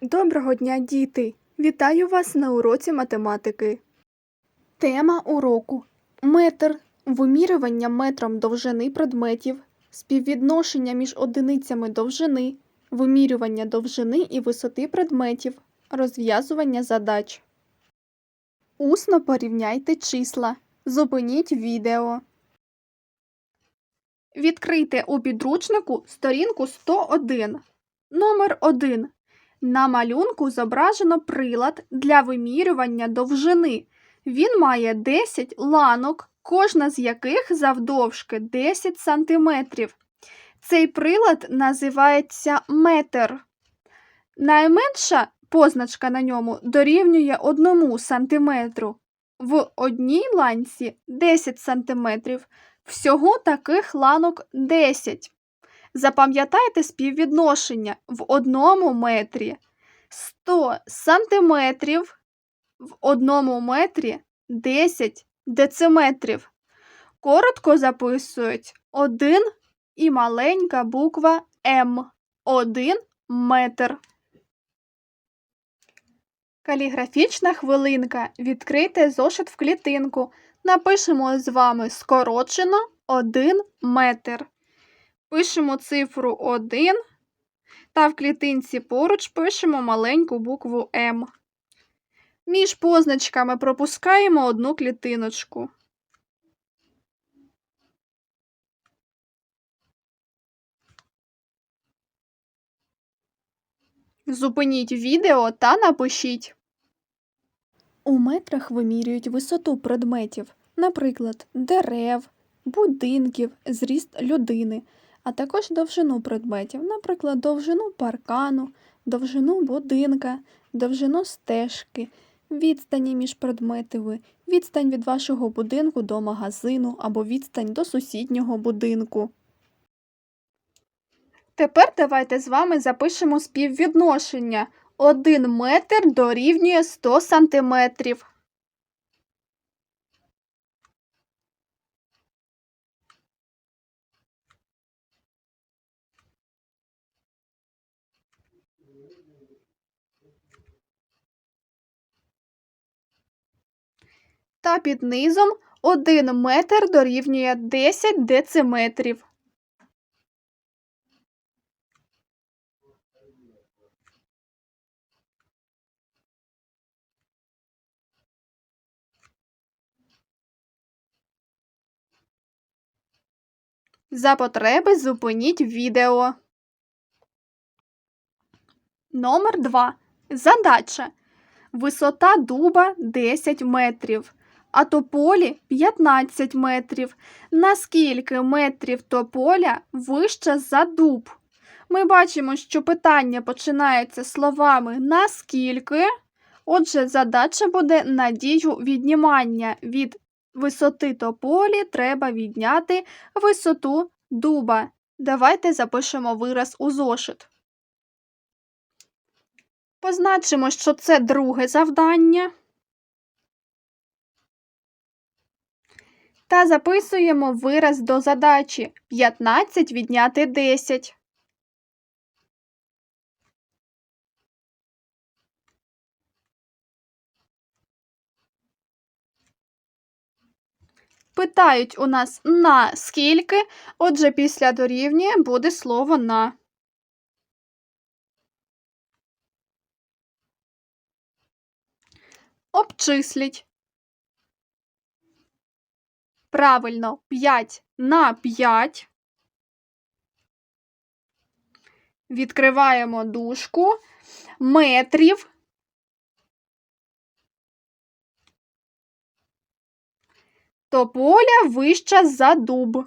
Доброго дня, діти! Вітаю вас на уроці математики. Тема уроку Метр. Вимірювання метром довжини предметів, співвідношення між одиницями довжини, вимірювання довжини і висоти предметів, розв'язування задач. Усно порівняйте числа. Зупиніть відео. Відкрийте у підручнику сторінку 101. Номер 1. На малюнку зображено прилад для вимірювання довжини. Він має 10 ланок, кожна з яких завдовжки 10 см. Цей прилад називається метр. Найменша позначка на ньому дорівнює 1 см. В одній ланці 10 см. Всього таких ланок 10. Запам'ятайте співвідношення в одному метрі 100 сантиметрів, в одному метрі 10 дециметрів. Коротко записують 1 і маленька буква М. 1 метр. Каліграфічна хвилинка. Відкрийте зошит в клітинку. Напишемо з вами скорочено 1 метр. Пишемо цифру 1 та в клітинці поруч пишемо маленьку букву М. Між позначками пропускаємо одну клітиночку. Зупиніть відео та напишіть. У метрах вимірюють висоту предметів, наприклад, дерев, будинків, зріст людини, а також довжину предметів, наприклад, довжину паркану, довжину будинка, довжину стежки, відстані між предметами, відстань від вашого будинку до магазину або відстань до сусіднього будинку. Тепер давайте з вами запишемо співвідношення. 1 метр дорівнює 100 сантиметрів. Та під низом 1 метр дорівнює 10 дециметрів. За потреби зупиніть відео. Номер 2. Задача. Висота дуба 10 метрів, а тополі 15 метрів. Наскільки метрів тополя вища за дуб? Ми бачимо, що питання починається словами наскільки. Отже, задача буде на дію віднімання від висоти тополі треба відняти висоту дуба. Давайте запишемо вираз у зошит. Позначимо, що це друге завдання. Та записуємо вираз до задачі 15 відняти 10. Питають у нас на скільки, отже, після дорівнює буде слово на. Обчисліть. Правильно, 5 на 5. Відкриваємо дужку метрів. Тополя вища за дуб.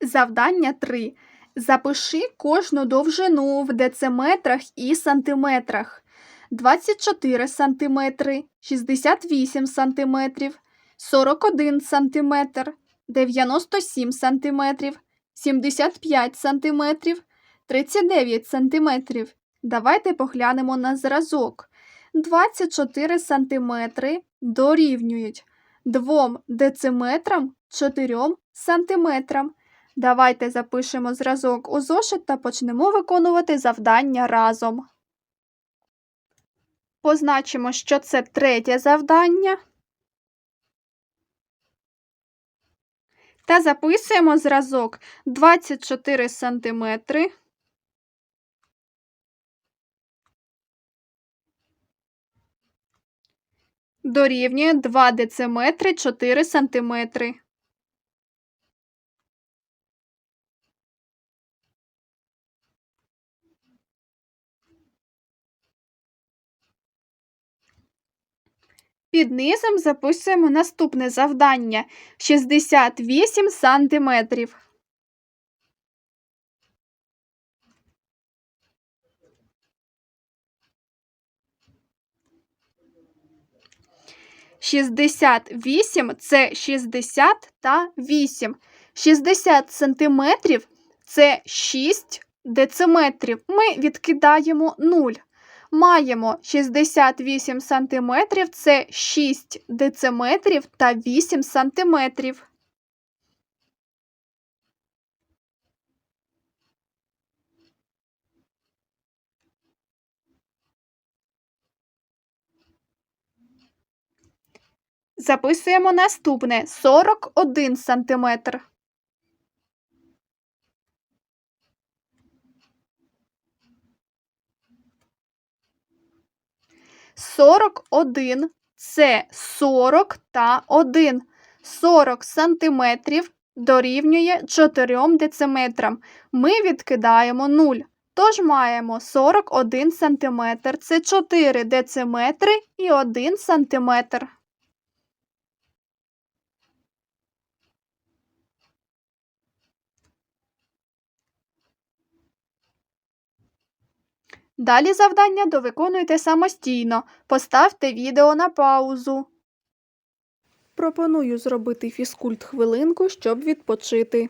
Завдання 3. Запиши кожну довжину в дециметрах і сантиметрах. 24 сантиметри, 68 сантиметрів, 41 сантиметр, 97 сантиметрів, 75 сантиметрів, 39 сантиметрів. Давайте поглянемо на зразок. 24 сантиметри дорівнюють 2 дециметрам 4 сантиметрам. Давайте запишемо зразок у зошит та почнемо виконувати завдання разом. Позначимо, що це третє завдання. Та записуємо зразок 24 см. Дорівнює 2 дециметри 4 сантиметри. Під низом записуємо наступне завдання 68 сантиметрів. Шістдесят вісім це 60 та 8. 60 сантиметрів це 6 дециметрів. Ми відкидаємо 0 маємо 68 сантиметрів, це 6 дециметрів та 8 сантиметрів. Записуємо наступне 41 сантиметр. 41 це 40 та 1. 40 сантиметрів дорівнює 4 дециметрам. Ми відкидаємо 0. Тож маємо 41 сантиметр. Це 4 дециметри і 1 сантиметр. Далі завдання довиконуйте самостійно. Поставте відео на паузу. Пропоную зробити фізкульт хвилинку, щоб відпочити.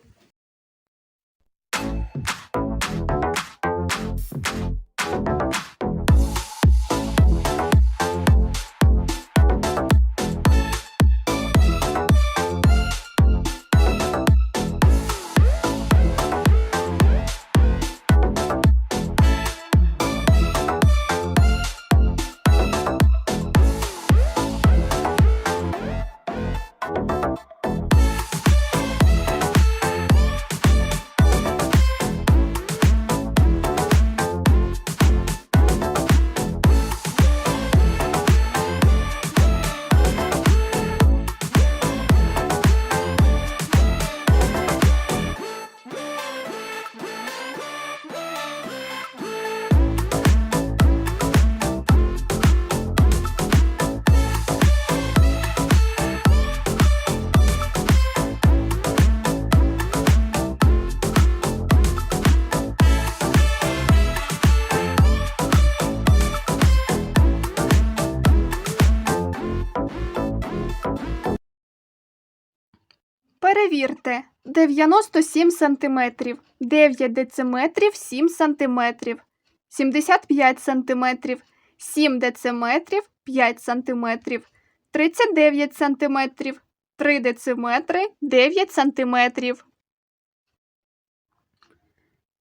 Перевірте. 97 сантиметрів, 9 дециметрів 7 сантиметрів, 75 сантиметрів, 7 дециметрів 5 сантиметрів, 39 сантиметрів, 3 дециметри 9 сантиметрів.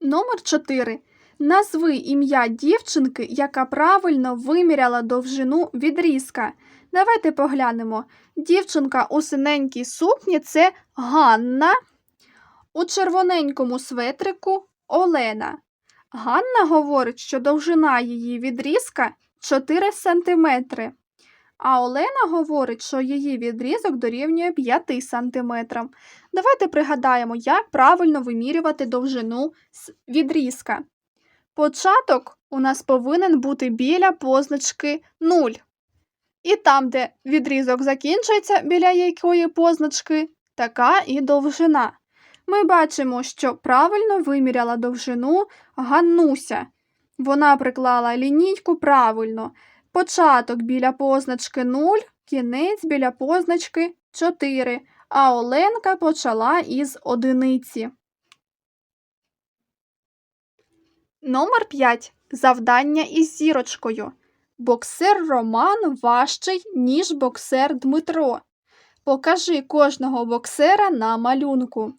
Номер 4. Назви ім'я дівчинки, яка правильно виміряла довжину відрізка. Давайте поглянемо. Дівчинка у синенькій сукні це Ганна. У червоненькому светрику Олена. Ганна говорить, що довжина її відрізка 4 см. А Олена говорить, що її відрізок дорівнює 5 см. Давайте пригадаємо, як правильно вимірювати довжину відрізка. Початок у нас повинен бути біля позначки 0. І там, де відрізок закінчується, біля якої позначки, така і довжина. Ми бачимо, що правильно виміряла довжину Ганнуся. Вона приклала лінійку правильно. Початок біля позначки 0, кінець біля позначки 4, а Оленка почала із одиниці. Номер 5. Завдання із зірочкою. Боксер Роман важчий, ніж боксер Дмитро. Покажи кожного боксера на малюнку.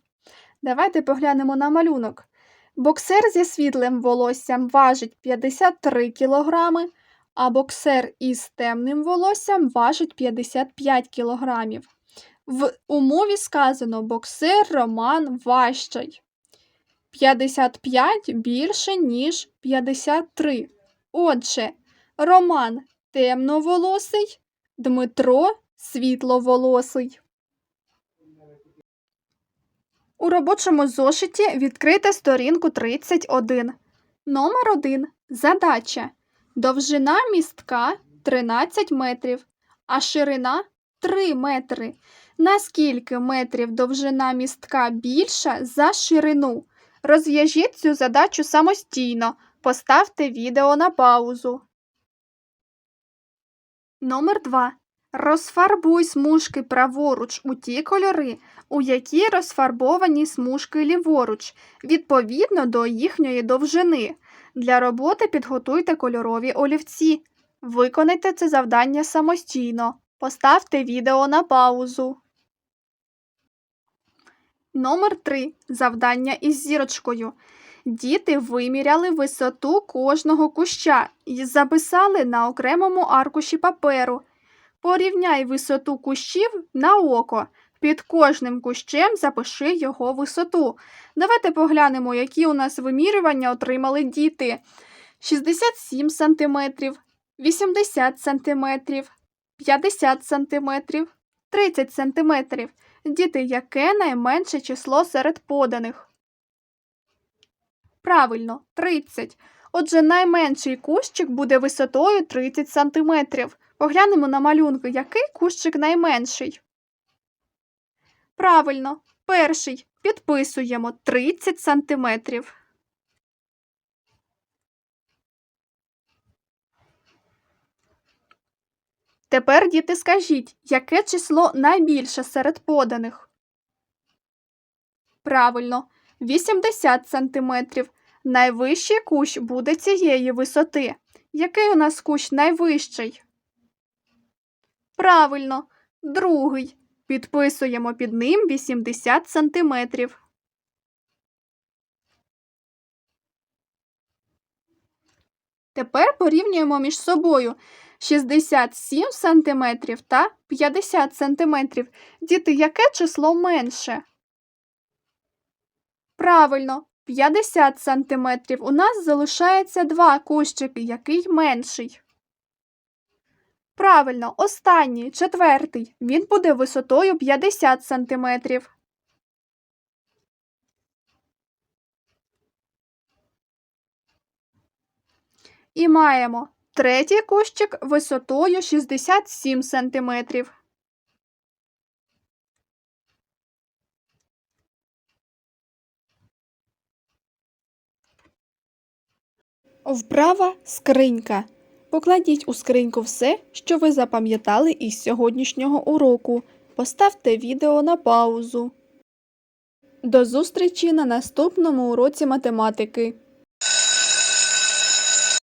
Давайте поглянемо на малюнок. Боксер зі світлим волоссям важить 53 кг, а боксер із темним волоссям важить 55 кг. В умові сказано боксер Роман важчий. 55 більше, ніж 53. Отже, Роман темноволосий, Дмитро світловолосий. У робочому зошиті відкрите сторінку 31. Номер 1. Задача. Довжина містка 13 метрів, а ширина 3 метри. Наскільки метрів довжина містка більша за ширину? Розв'яжіть цю задачу самостійно. Поставте відео на паузу. Номер 2. Розфарбуй смужки праворуч у ті кольори, у які розфарбовані смужки ліворуч, відповідно до їхньої довжини. Для роботи підготуйте кольорові олівці. Виконайте це завдання самостійно. Поставте відео на паузу. Номер 3. Завдання із зірочкою. Діти виміряли висоту кожного куща і записали на окремому аркуші паперу. Порівняй висоту кущів на око. Під кожним кущем запиши його висоту. Давайте поглянемо, які у нас вимірювання отримали діти. 67 см, 80 см, 50 см, 30 см. Діти, яке найменше число серед поданих? Правильно, 30. Отже, найменший кущик буде висотою 30 см. Поглянемо на малюнки, який кущик найменший. Правильно, перший. Підписуємо 30 см. Тепер, діти, скажіть, яке число найбільше серед поданих? Правильно, 80 см. Найвищий кущ буде цієї висоти. Який у нас кущ найвищий? Правильно, другий. Підписуємо під ним 80 сантиметрів. Тепер порівнюємо між собою 67 сантиметрів та 50 сантиметрів. Діти, яке число менше? Правильно, 50 сантиметрів. У нас залишається два кущики, який менший. Правильно, останній, четвертий. Він буде висотою 50 сантиметрів. І маємо третій кущик висотою 67 сантиметрів. Вправа скринька. Покладіть у скриньку все, що ви запам'ятали із сьогоднішнього уроку. Поставте відео на паузу. До зустрічі на наступному уроці математики.